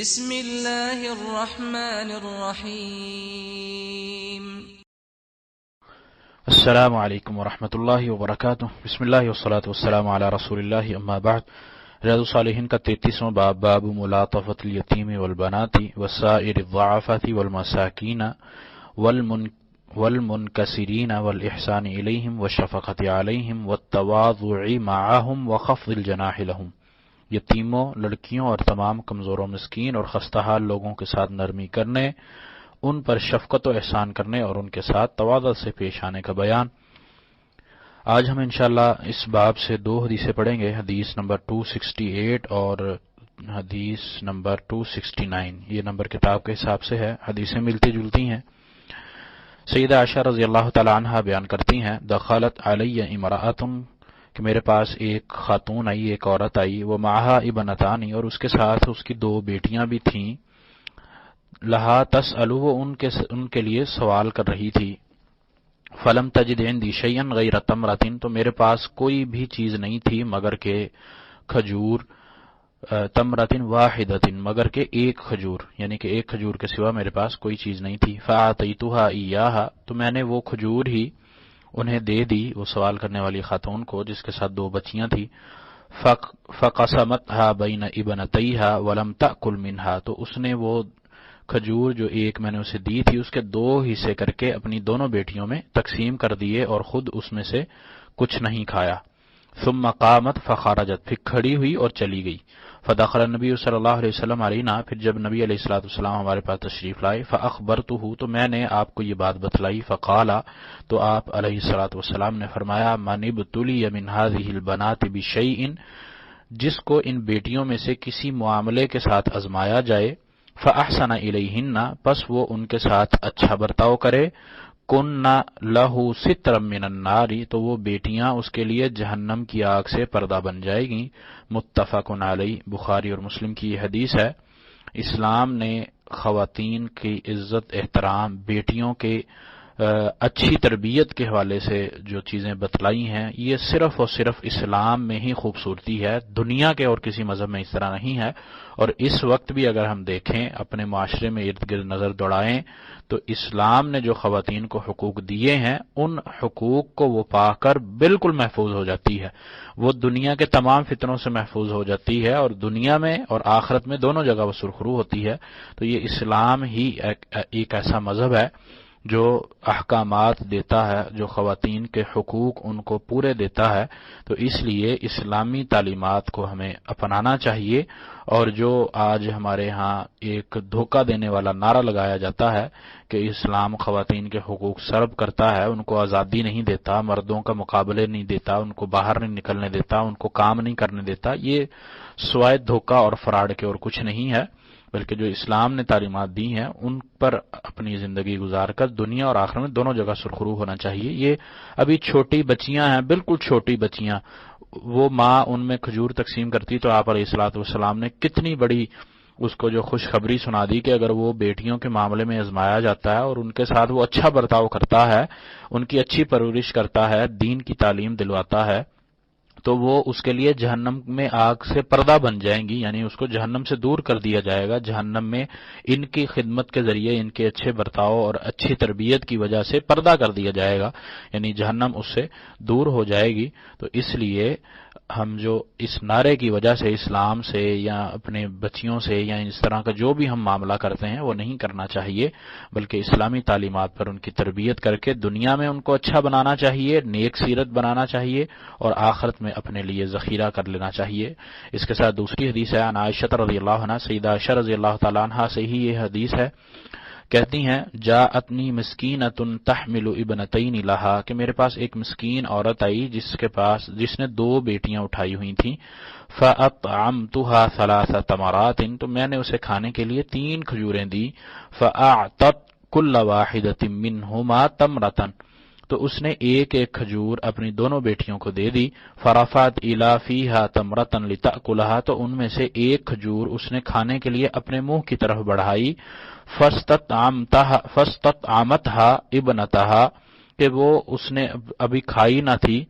بسم الله الرحمن الرحيم. السلام عليكم ورحمة الله وبركاته. بسم الله والصلاة والسلام على رسول الله. أما بعد رياض صالحین کا تینتیسواں باب باب ملاطفة اليتيم والبنات والسائر الضعفة والمساكين والمن والمنكسرين والإحسان إليهم والشفقة عليهم والتواضع معهم وخفض الجناح لهم. یتیموں، لڑکیوں اور تمام کمزور و مسکین اور خستہ حال لوگوں کے ساتھ نرمی کرنے، ان پر شفقت و احسان کرنے اور ان کے ساتھ توادل سے پیش آنے کا بیان۔ آج ہم انشاءاللہ اس باب سے دو حدیثیں پڑھیں گے، حدیث نمبر 268 اور حدیث نمبر 269 یہ نمبر کتاب کے حساب سے ہے، حدیثیں ملتی جلتی ہیں۔ سیدہ عائشہ رضی اللہ تعالی عنہ بیان کرتی ہیں دخالت علی امراۃ کہ میرے پاس ایک خاتون آئی، ایک عورت آئی، وہ ماہا ابنتانی اور اس کے ساتھ اس کی دو بیٹیاں بھی تھیں۔ لہا تس الو ان کے ان کے لیے سوال کر رہی تھی۔ فلم تجدین دیشین غیر تمرتن، تو میرے پاس کوئی بھی چیز نہیں تھی مگر کہ کھجور تمرتن واحدتن، مگر کہ ایک کھجور یعنی کہ ایک کھجور کے سوا میرے پاس کوئی چیز نہیں تھی۔ فاعطیتها ایاها تو میں نے وہ کھجور ہی انہیں دے دی وہ سوال کرنے والی خاتون کو جس کے ساتھ دو بچیاں تھیں۔ فقسمت ہا بین ابن تیہا ولم تل منہا تو اس نے وہ کھجور جو ایک میں نے اسے دی تھی، اس کے دو حصے کر کے اپنی دونوں بیٹیوں میں تقسیم کر دیے اور خود اس میں سے کچھ نہیں کھایا۔ ثم مقامت فخارجت پھر کھڑی ہوئی اور چلی گئی۔ فداخل نبی صلی اللہ علیہ وسلم علینا، پھر جب نبی علیہ السلاۃ والسلام ہمارے پاس تشریف لائے فاخبر تو ہوں میں نے آپ کو یہ بات بتلائی، فقالا، تو آپ علیہ السلاۃ والسلام نے فرمایا منب تلی من هذه البنات بشيء جس کو ان بیٹیوں میں سے کسی معاملے کے ساتھ ازمایا جائے، فاحسن الیہن، پس وہ ان کے ساتھ اچھا برتاؤ کرے کن نہ لہو ستر من الناری تو وہ بیٹیاں اس کے لیے جہنم کی آگ سے پردہ بن جائے گی متفق علی بخاری اور مسلم کی یہ حدیث ہے۔ اسلام نے خواتین کی عزت، احترام، بیٹیوں کے اچھی تربیت کے حوالے سے جو چیزیں بتلائی ہیں، یہ صرف اور صرف اسلام میں ہی خوبصورتی ہے، دنیا کے اور کسی مذہب میں اس طرح نہیں ہے۔ اور اس وقت بھی اگر ہم دیکھیں، اپنے معاشرے میں ارد گرد نظر دوڑائیں، تو اسلام نے جو خواتین کو حقوق دیے ہیں، ان حقوق کو وہ پا کر بالکل محفوظ ہو جاتی ہے۔ وہ دنیا کے تمام فطروں سے محفوظ ہو جاتی ہے اور دنیا میں اور آخرت میں دونوں جگہ وہ سرخرو ہوتی ہے۔ تو یہ اسلام ہی ایک ایسا مذہب ہے۔ جو احکامات دیتا ہے، جو خواتین کے حقوق ان کو پورے دیتا ہے، تو اس لیے اسلامی تعلیمات کو ہمیں اپنانا چاہیے اور جو آج ہمارے ہاں ایک دھوکہ دینے والا نعرہ لگایا جاتا ہے کہ اسلام خواتین کے حقوق سرب کرتا ہے، ان کو آزادی نہیں دیتا، مردوں کا مقابلے نہیں دیتا، ان کو باہر نہیں نکلنے دیتا، ان کو کام نہیں کرنے دیتا، یہ سوائے دھوکہ اور فراڈ کے اور کچھ نہیں ہے۔ بلکہ جو اسلام نے تعلیمات دی ہیں، ان پر اپنی زندگی گزار کر دنیا اور آخر میں دونوں جگہ سرخرو ہونا چاہیے۔ یہ ابھی چھوٹی بچیاں ہیں، بالکل چھوٹی بچیاں۔ وہ ماں ان میں کھجور تقسیم کرتی تو آپ علیہ السلاۃ والسلام نے کتنی بڑی اس کو جو خوشخبری سنا دی کہ اگر وہ بیٹیوں کے معاملے میں آزمایا جاتا ہے اور ان کے ساتھ وہ اچھا برتاؤ کرتا ہے، ان کی اچھی پرورش کرتا ہے، دین کی تعلیم دلواتا ہے تو وہ اس کے لیے جہنم میں آگ سے پردہ بن جائیں گی یعنی اس کو جہنم سے دور کر دیا جائے گا۔ جہنم میں ان کی خدمت کے ذریعے ان کے اچھے برتاؤ اور اچھی تربیت کی وجہ سے پردہ کر دیا جائے گا یعنی جہنم اس سے دور ہو جائے گی۔ تو اس لیے ہم جو اس نعرے کی وجہ سے اسلام سے یا اپنے بچیوں سے یا اس طرح کا جو بھی ہم معاملہ کرتے ہیں، وہ نہیں کرنا چاہیے، بلکہ اسلامی تعلیمات پر ان کی تربیت کر کے دنیا میں ان کو اچھا بنانا چاہیے، نیک سیرت بنانا چاہیے اور آخرت میں ہمیں اپنے لیے ذخیرہ کر لینا چاہیے۔ اس کے ساتھ دوسری حدیث ہے عائشہ رضی اللہ عنہ سیدہ عائشہ رضی اللہ تعالیٰ عنہ سے ہی یہ حدیث ہے۔ کہتی ہیں جا اتنی مسکین تن تحمل ابن تعین لہا، کہ میرے پاس ایک مسکین عورت آئی جس کے پاس، جس نے دو بیٹیاں اٹھائی ہوئی تھیں۔ فعت ام توحا ثلاث تمارات تو میں نے اسے کھانے کے لیے تین کھجوریں دی فعتت کل واحد منہما تمرتن تو اس نے ایک ایک کھجور اپنی دونوں بیٹیوں کو دے دی۔ فرافات الا فیہا تمرتن لتاکلہا تو ان میں سے ایک کھجور اس نے کھانے کے لیے اپنے منہ کی طرف بڑھائی۔ فستت آمت ہا ابنتہا کہ وہ اس نے ابھی کھائی نہ تھی۔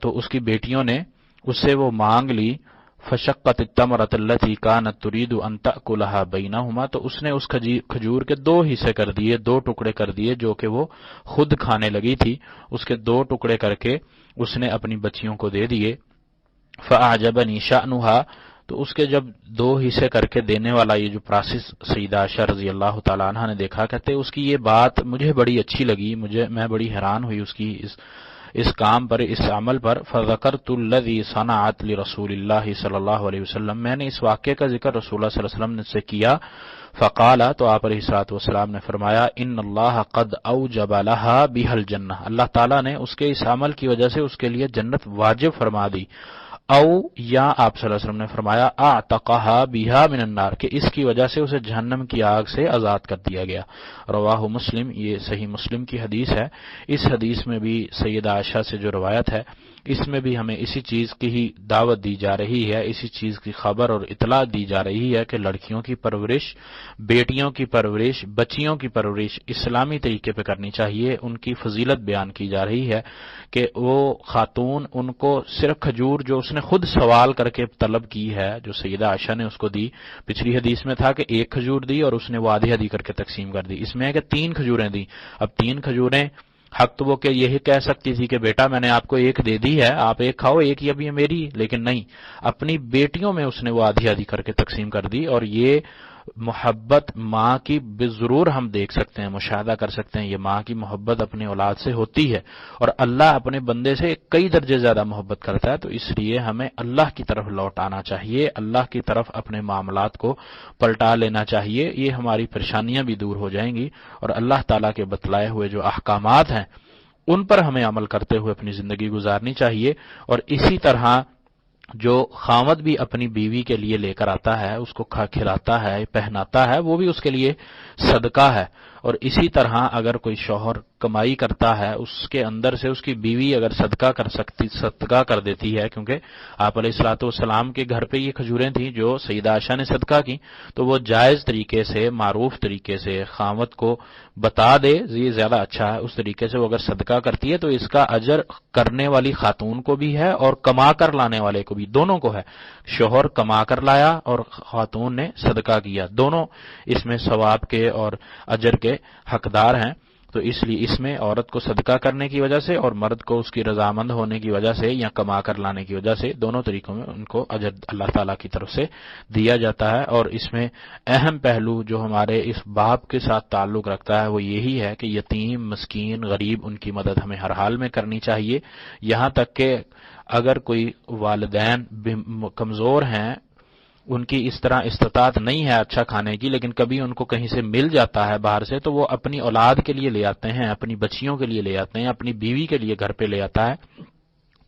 تو اس کی بیٹیوں نے اس سے وہ مانگ لی۔ فشقت تمرت التي كانت تريد ان تاكلها بينهما، تو اس نے اس کھجور کے دو حصے کر دیے، دو ٹکڑے کر دیے جو کہ وہ خود کھانے لگی تھی۔ اس کے دو ٹکڑے کر کے اس نے اپنی بچیوں کو دے دیے۔ فاعجبني شانها تو اس کے جب دو حصے کر کے دینے والا یہ جو پراسس سیدہ عائشہ رضی اللہ تعالیٰ عنہ نے دیکھا، کہتے اس کی یہ بات مجھے بڑی اچھی لگی، مجھے میں بڑی حیران ہوئی اس کی اس اس کام پر، اس عمل پر فضکرت الذي صنعت لرسول اللہ صلی اللہ علیہ وسلم۔ میں نے اس واقعے کا ذکر رسول اللہ صلی اللہ علیہ وسلم سے کیا۔ فقالا تو آپ علیہ الصلوۃ والسلام نے فرمایا ان اللہ قد اوجب لها بها الجنہ اللہ تعالیٰ نے اس کے اس عمل کی وجہ سے اس کے لیے جنت واجب فرما دی۔ او یا آپ صلی اللہ علیہ وسلم نے فرمایا آ بیہا من النار، کہ اس کی وجہ سے اسے جہنم کی آگ سے آزاد کر دیا گیا۔ رواہ مسلم، یہ صحیح مسلم کی حدیث ہے۔ اس حدیث میں بھی سید عائشہ سے جو روایت ہے اس میں بھی ہمیں اسی چیز کی ہی دعوت دی جا رہی ہے، اسی چیز کی خبر اور اطلاع دی جا رہی ہے کہ لڑکیوں کی پرورش، بیٹیوں کی پرورش، بچیوں کی پرورش اسلامی طریقے پہ کرنی چاہیے۔ ان کی فضیلت بیان کی جا رہی ہے کہ وہ خاتون ان کو صرف کھجور جو اس نے خود سوال کر کے طلب کی ہے، جو سیدہ عائشہ نے اس کو دی۔ پچھلی حدیث میں تھا کہ ایک کھجور دی اور اس نے وہ آدھی آدھی کر کے تقسیم کر دی۔ اس میں ہے کہ تین کھجوریں دی اب تین کھجوریں حق تو وہ کہ یہی کہہ سکتی تھی کہ بیٹا میں نے آپ کو ایک دے دی ہے، آپ ایک کھاؤ، ایک یہ بھی ہے میری، لیکن نہیں۔ اپنی بیٹیوں میں اس نے وہ آدھی آدھی کر کے تقسیم کر دی اور یہ محبت ماں کی بے ضرور ہم دیکھ سکتے ہیں، مشاہدہ کر سکتے ہیں، یہ ماں کی محبت اپنے اولاد سے ہوتی ہے اور اللہ اپنے بندے سے کئی درجے زیادہ محبت کرتا ہے، تو اس لیے ہمیں اللہ کی طرف لوٹ آنا چاہیے، اللہ کی طرف اپنے معاملات کو پلٹا لینا چاہیے، یہ ہماری پریشانیاں بھی دور ہو جائیں گی اور اللہ تعالیٰ کے بتلائے ہوئے جو احکامات ہیں، ان پر ہمیں عمل کرتے ہوئے اپنی زندگی گزارنی چاہیے اور اسی طرح جو خامد بھی اپنی بیوی کے لیے لے کر آتا ہے، اس کو کھلاتا ہے، پہناتا ہے، وہ بھی اس کے لیے صدقہ ہے۔ اور اسی طرح اگر کوئی شوہر کمائی کرتا ہے، اس کے اندر سے اس کی بیوی اگر صدقہ کر سکتی، صدقہ کر دیتی ہے، کیونکہ آپ علیہ السلاۃ والسلام کے گھر پہ یہ کھجوریں تھیں جو سعید عائشہ نے صدقہ کی، تو وہ جائز طریقے سے، معروف طریقے سے خامت کو بتا دے، یہ زیادہ اچھا ہے۔ اس طریقے سے وہ اگر صدقہ کرتی ہے، تو اس کا اجر کرنے والی خاتون کو بھی ہے اور کما کر لانے والے کو بھی، دونوں کو ہے۔ شوہر کما کر لایا اور خاتون نے صدقہ کیا۔ دونوں اس میں ثواب کے اور اجر کے کے حقدار ہیں، تو اس لیے اس میں عورت کو صدقہ کرنے کی وجہ سے اور مرد کو اس کی رضامند ہونے کی وجہ سے یا کما کر لانے کی وجہ سے دونوں طریقوں میں ان کو اجر اللہ تعالیٰ کی طرف سے دیا جاتا ہے۔ اور اس میں اہم پہلو جو ہمارے اس باپ کے ساتھ تعلق رکھتا ہے، وہ یہی ہے کہ یتیم، مسکین، غریب، ان کی مدد ہمیں ہر حال میں کرنی چاہیے۔ یہاں تک کہ اگر کوئی والدین کمزور ہیں ان کی اس طرح استطاعت نہیں ہے اچھا کھانے کی، لیکن کبھی ان کو کہیں سے مل جاتا ہے باہر سے، تو وہ اپنی اولاد کے لیے لے آتے ہیں، اپنی بچیوں کے لیے لے آتے ہیں، اپنی بیوی کے لیے گھر پہ لے آتا ہے۔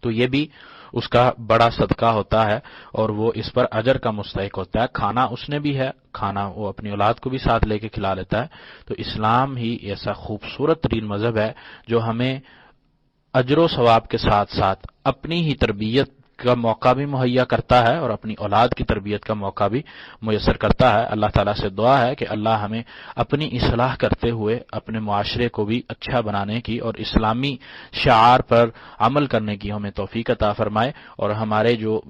تو یہ بھی اس کا بڑا صدقہ ہوتا ہے اور وہ اس پر اجر کا مستحق ہوتا ہے۔ کھانا اس نے بھی ہے، کھانا وہ اپنی اولاد کو بھی ساتھ لے کے کھلا لیتا ہے۔ تو اسلام ہی ایسا خوبصورت ترین مذہب ہے جو ہمیں اجر و ثواب کے ساتھ ساتھ اپنی ہی تربیت کا موقع بھی مہیا کرتا ہے اور اپنی اولاد کی تربیت کا موقع بھی میسر کرتا ہے۔ اللہ تعالیٰ سے دعا ہے کہ اللہ ہمیں اپنی اصلاح کرتے ہوئے اپنے معاشرے کو بھی اچھا بنانے کی اور اسلامی شعار پر عمل کرنے کی ہمیں توفیق عطا فرمائے اور ہمارے جو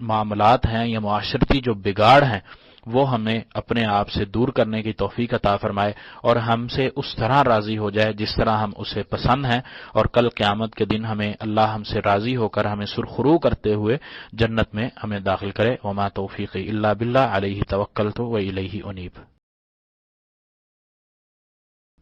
معاملات ہیں یا معاشرتی جو بگاڑ ہیں وہ ہمیں اپنے آپ سے دور کرنے کی توفیق عطا فرمائے اور ہم سے اس طرح راضی ہو جائے جس طرح ہم اسے پسند ہیں اور کل قیامت کے دن ہمیں اللہ ہم سے راضی ہو کر ہمیں سرخرو کرتے ہوئے جنت میں ہمیں داخل کرے۔ وما توفیق اللہ بلّہ علیہ توکل تو وہ انیب۔